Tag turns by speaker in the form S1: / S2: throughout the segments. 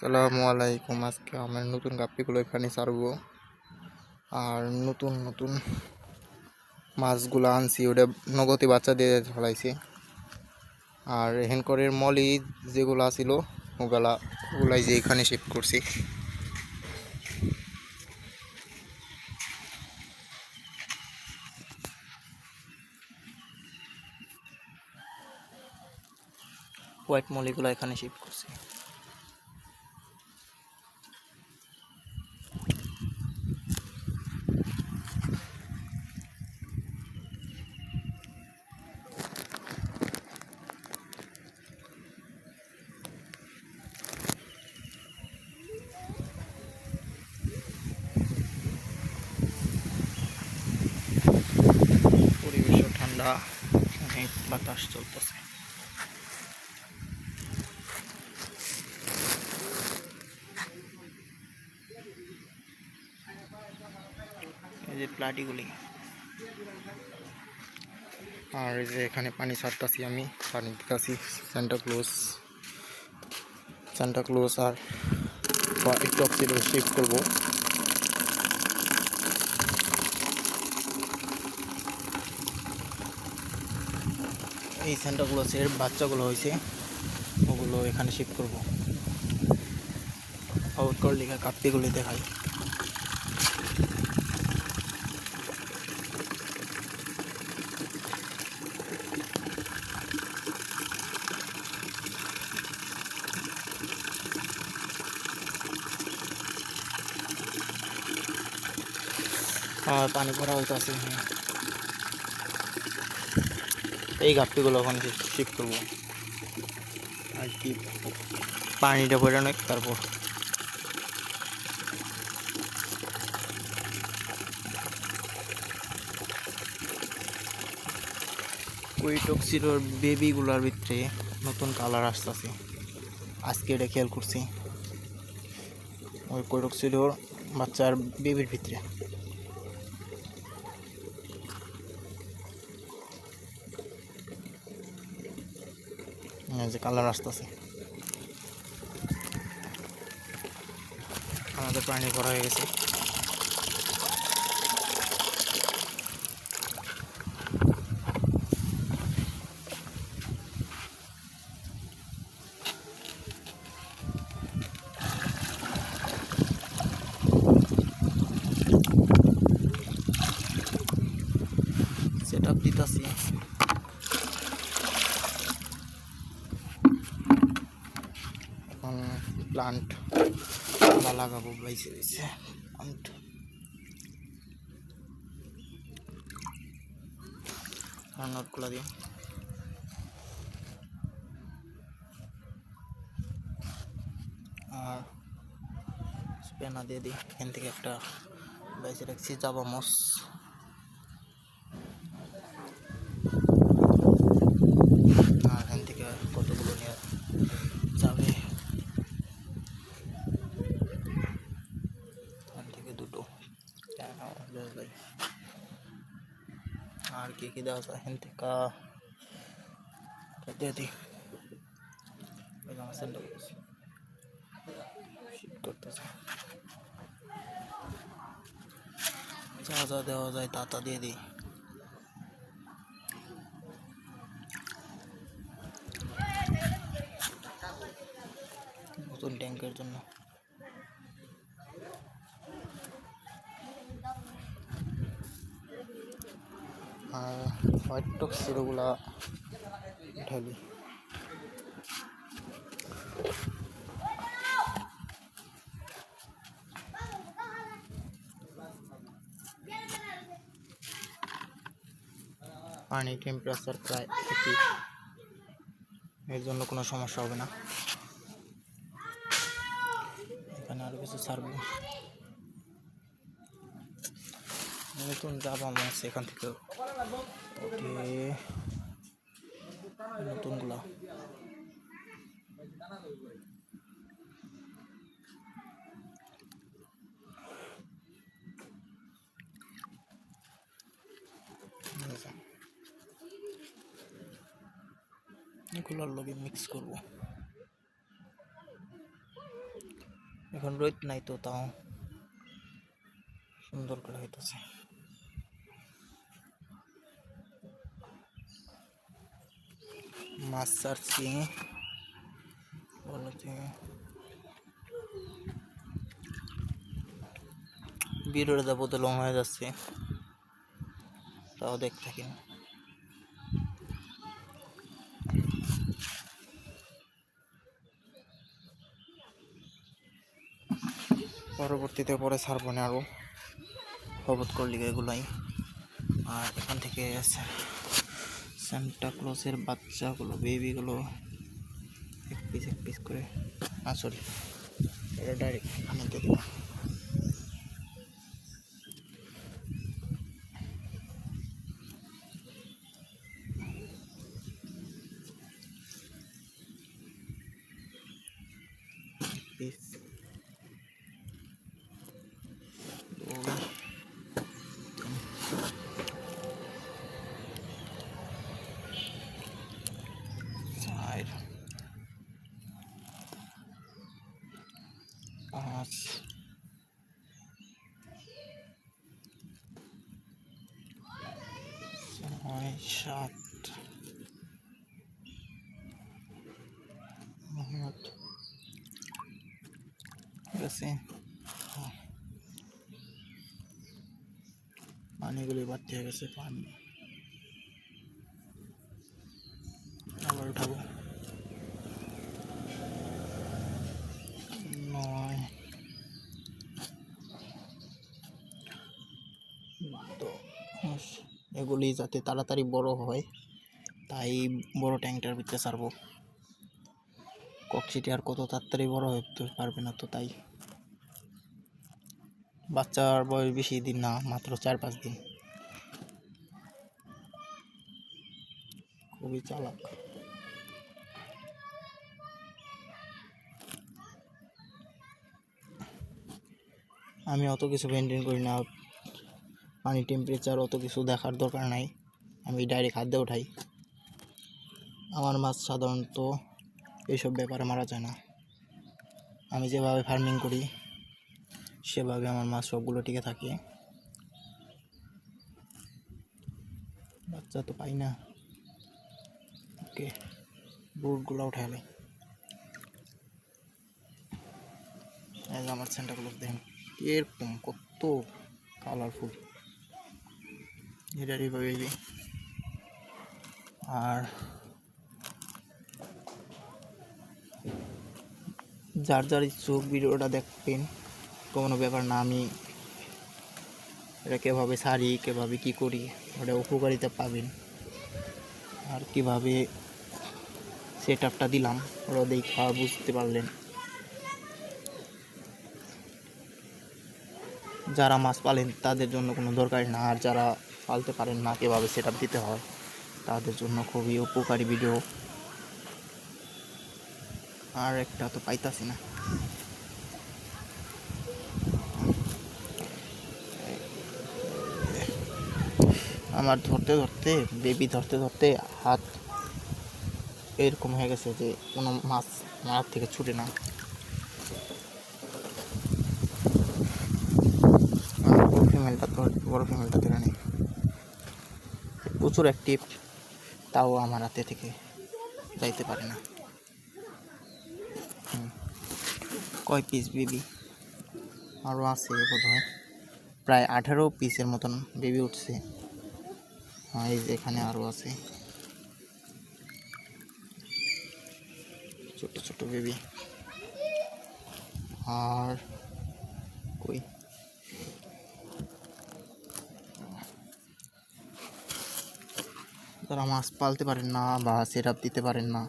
S1: সালামু আলাইকুম। আজকে আমার নতুন গাপ্পিগুলো এখানে ছাড়বো। আর নতুন নতুন মাছগুলো আনছি। ওটা নগতি বাচ্চা দিয়ে ফেলাইছি। আর হেনকরের মলি যেগুলো আছিল, ওগুলা, ওগুলাই যে এখানে শিফট করছি। হোয়াইট মলিগুলো এখানে শিফট করছি। বাতাস চলতেছে। এই যে প্লাটিগুলি। আর এই যে এখানে পানি ছাড়তাছি আমি, পানি দিতেছি সেন্টা ক্লোজ ক্লোজ আর একটু অক্সিজেন শিফট করব। এই সেন্টা ক্লোজের বাচ্চাগুলো হয়েছে, ওগুলো এখানে শিফট করব। আউট কর লিখা দেখাই। আর পানি ভরা হইতেছে এই গাপ্পিগুলো ওখানে শিফট করব। আর কি? পানিটা ভরে অনেক তারপর। কুইটক্সিডোর বেবিগুলোর ভিতরে নতুন কালার আসতেছে। আজকে এটা খেয়াল করছি। ওই কুইটক্সিডোর বাচ্চার বেবির ভিতরে। যে কালার আসতেছে। আমাদের প্রাণী ভরা হয়ে গেছে সেট আপ দিতেছি এখন প্লান্ট বা লাগাবো বাইছে রয়েছে প্লান্ট নোটগুলো দিয়ে আর স্পেনা দিয়ে দিই। এখান থেকে একটা বাইছে রাখছি, জাবা মস আর এখান থেকে কতগুলো নিয়ে যাবে এখান থেকে দুটো চারটা দেওয়া যায়। আর কি কি দেওয়া যায় এখান থেকে এটা দিয়ে দিই ওই যে আমার স্যান্ডেল আছে। Shift করতেছে যা যা দেওয়া যায় তা তা দিয়ে দিই নতুন ট্যাঙ্কের জন্য আর হোয়াইট টক সিরোগুলা ঢালি পানি টেম্পারেচার প্রায় একই এর জন্য কোনো সমস্যা হবে না। এখানে আরও কিছু ছাড়বো। নতুন জাবা মাছ এখান থেকে উঠে নতুনগুলা এগুলোর লগে মিক্স করব এখন রোদ নাই তো তাও সুন্দর করে হইতেছে মাছ ছাড়ছি বলতে ভিডিওটা বোধ লং হয়ে যাচ্ছে। তাও দেখতে থাকেন পরবর্তীতে পরে ছাড়বো না আরও হবত করলি এগুলাই। আর এখান থেকে সান্টা ক্লসের বাচ্চাগুলো বেবিগুলো এক পিস এক পিস করে আসলে এটা ডাইরেক্ট আনতে দেবো পিস দুই চার পাঁচ ছয় সাত আট ঠিক আছে হ্যাঁ। পানিগুলি বাড়তে হয়ে গেছে পানি আবার উঠাবো নয় দশ এগুলি যাতে তাড়াতাড়ি বড় হয়, তাই বড় ট্যাঙ্কটার ভিতরে ছাড়বো। কক্সিটি আর কত তাড়াতাড়ি বড় হতে পারবে না তো তাই। বাচ্চার বয়স বেশি দিন না, মাত্র চার পাঁচ দিন। খুবই চালাক। আমি অত কিছু মেনটেন করি না। পানি টেম্পারেচার অত কিছু দেখার দরকার নাই। আমি ডাইরেক্ট হাত দিয়ে উঠাই। আমার মাছ সাধারণত এইসব ব্যাপারে মারা যায় না। আমি যেভাবে ফার্মিং করি, সেভাবে আমার মাছ সবগুলো টিকে থাকে। বাচ্চা তো পাই না। ওকে, বুটগুলো উঠালে আমার সেন্টারগুলো দেখেন এরকম কত কালারফুল এটারই বেবি আর যার যার ইচ্ছুক ভিডিওটা দেখবেন, কোনো ব্যাপার না, আমি এটা কীভাবে সারি, কীভাবে কী করি, ওটা উপকারিতা পাবেন। আর কীভাবে সেট আপটা দিলাম ওরা দেখা বুঝতে পারলেন। যারা মাছ পালেন, তাদের জন্য কোনো দরকার না। আর যারা পালতে পারেন না কীভাবে সেট দিতে হয়। তাদের জন্য খুবই উপকারী ভিডিও আর একটা তো পাইতাছি না। আমার ধরতে ধরতে বেবি ধরতে ধরতে হাত এরকম হয়ে গেছে যে কোনো মাছ মারার থেকে ছুটে না। ফিমেলটা বড় ফিমেলটা ধরে নেই। প্রচুর অ্যাক্টিভ তাও আমার হাতে থেকে যাইতে পারে না। কয় পিস বেবি আরও আছে বোধ হয় প্রায় আঠারো পিসের মতন বেবি উঠছে। হ্যাঁ এই যে এখানে আরও আছে। ছোট ছোট বেবি আর কই? যারা মাছ পালতে পারেন না বা সেট দিতে পারেন না,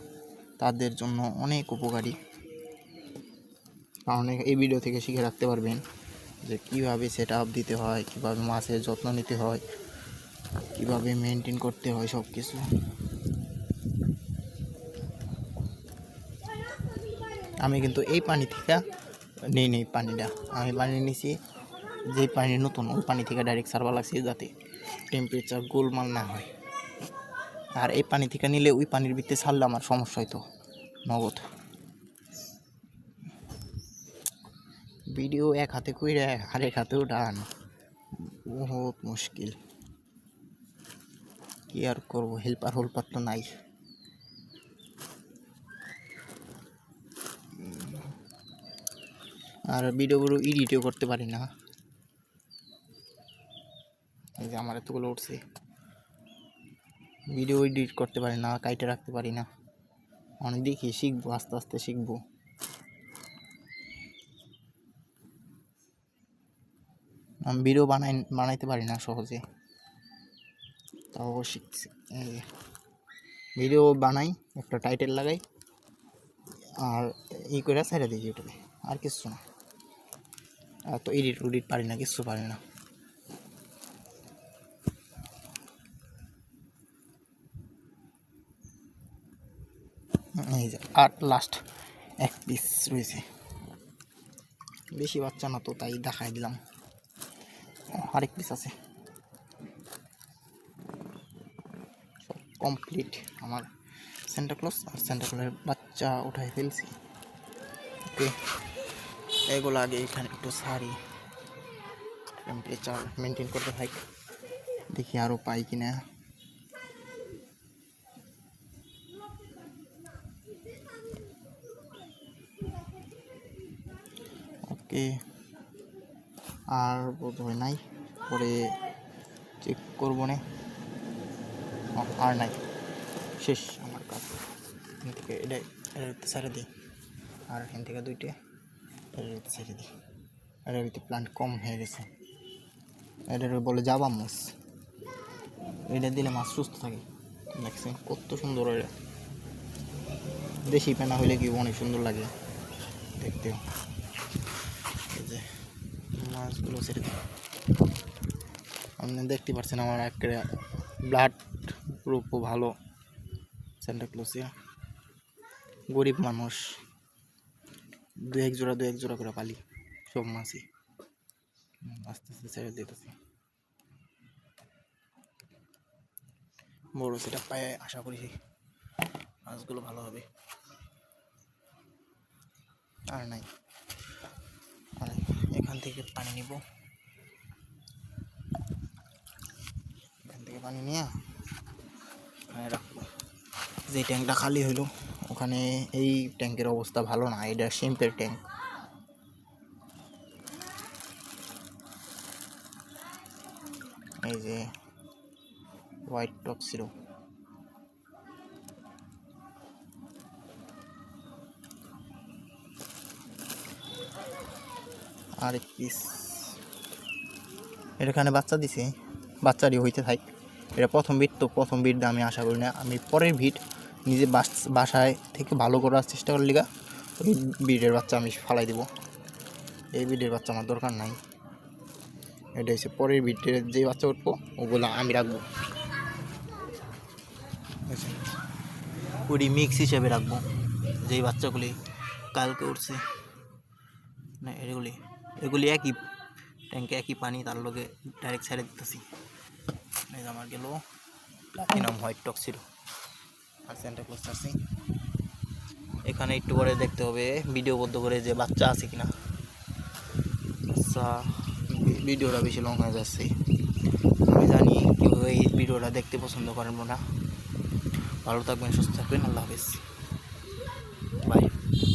S1: তাদের জন্য অনেক উপকারী। কারণ এই ভিডিও থেকে শিখে রাখতে পারবেন যে কীভাবে সেট দিতে হয়, কীভাবে মাছের যত্ন নিতে হয়, কীভাবে মেনটেন করতে হয় সব কিছু আমি কিন্তু এই পানি থেকে নেই নেই পানিটা। আমি পানি নিছি, যে পানি নতুন, ওই পানি থেকে ডাইরেক্ট সারবা লাগছে যাতে টেম্পারেচার গোলমাল না হয়। আর এই পানি থেকে নিলে ওই পানির ভিতরে ছাড়লে আমার সমস্যা হইতো। নগদ। ভিডিও এক হাতে কইরে এক হাতেও ডান বহুত মুশকিল। কি আর করব? হেল্পার হেল্পার তো নাই। আর ভিডিওগুলো এডিটও করতে পারি না। এই যে আমার এতগুলো উঠছে। ভিডিও এডিট করতে পারি না, কাইটে রাখতে পারি না। অনেক দেখি শিখব, আস্তে আস্তে শিখব। আমি ভিডিও বানাই, বানাইতে পারি না সহজে। তাও শিখছি। ভিডিও বানাই, একটা টাইটেল লাগাই, আর ই করে ছেড়ে দিই ইউটিউবে আর কিছু না। তো এডিট উডিট পারি না কিছু পারি না। এই যে আর লাস্ট এক পিস রয়েছে। বেশি বাচ্চা না তো, তাই দেখাই দিলাম। আরেক পিস আছে। কমপ্লিট আমার সেন্টা ক্লস আর সেন্টা ক্লসের বাচ্চা উঠাই ফেলছি। ওকে, এগুলো আগে এখানে একটু সারি। টেম্পারেচার মেনটেন করতে থাকি। দেখি আরও পাই কিনা। ওকে আর বোধ হয় নাই, পরে চেক করব না। আর নাই। শেষ আমার কাজ। এখান থেকে এটা এটা ছেড়ে দিই। আর এখান থেকে দুইটা এটা দিই। এটার ভিতরে প্লান্ট কম হয়ে গেছে। এটার বলে যাবা মাছ এটা দিলে মাছ সুস্থ থাকে। দেখছেন কত সুন্দর এটা দেশি পেনা হইলে কি অনেক সুন্দর লাগে। দেখতেও। যে মাছগুলো ছেড়ে দিই আপনি দেখতে পাচ্ছেন আমার একটা ব্লাড গ্রুপও ভালো। ক্লোসিয়া গরিব মানুষ। দু এক জোড়া, দু এক জোড়া করে পালি। সব মাছই। আস্তে আস্তে ছেড়ে দিতেছি। বড় সেটা পায়ে আশা করি মাছগুলো ভালো হবে। আর নাই। এখান থেকে পানি নিব। এখান থেকে পানি নিয়ে রাখব। যে ট্যাঙ্কটা খালি হইল, ওখানে এই ট্যাঙ্কের অবস্থা ভালো না, এটা সিম্পের ট্যাঙ্ক। এই যে হোয়াইট টক ছিল আর এক পিস এখানে বাচ্চা দিছে। বাচ্চারই হইতে থাক। এটা প্রথম বিট তো প্রথম বিট আমি আশা করি না। আমি পরের বিট নিজে বাস- বাসায় থেকে ভালো করার চেষ্টা করার লিগা ওই বিটের বাচ্চা আমি ফালাই দিব। এই বিটের বাচ্চা আমার দরকার নাই। এটা হচ্ছে পরের বিটের যে বাচ্চা উঠবো, ওগুলো আমি রাখব। ওটি মিক্স হিসেবে রাখব। যেই বাচ্চাগুলি কালকে উঠছে। না, এগুলি। এগুলি একই ট্যাঙ্কে একই পানি, তার লগে ডাইরেক্ট ছেড়ে দিতেছি। আমার গেল প্লাটিনাম হোয়াইট টক ছিল আর সেন্টা ক্লোজ এখানে একটু করে দেখতে হবে ভিডিও বদ্ধ করে যে বাচ্চা আছে কিনা। ভি- ভিডিওটা বেশি লং হয়ে যাচ্ছে। আমি জানি কেউ এই ভিডিওটা দেখতে পছন্দ করেন না ভালো থাকবেন, সুস্থ থাকবেন, আল্লাহ হাফিজ। বাই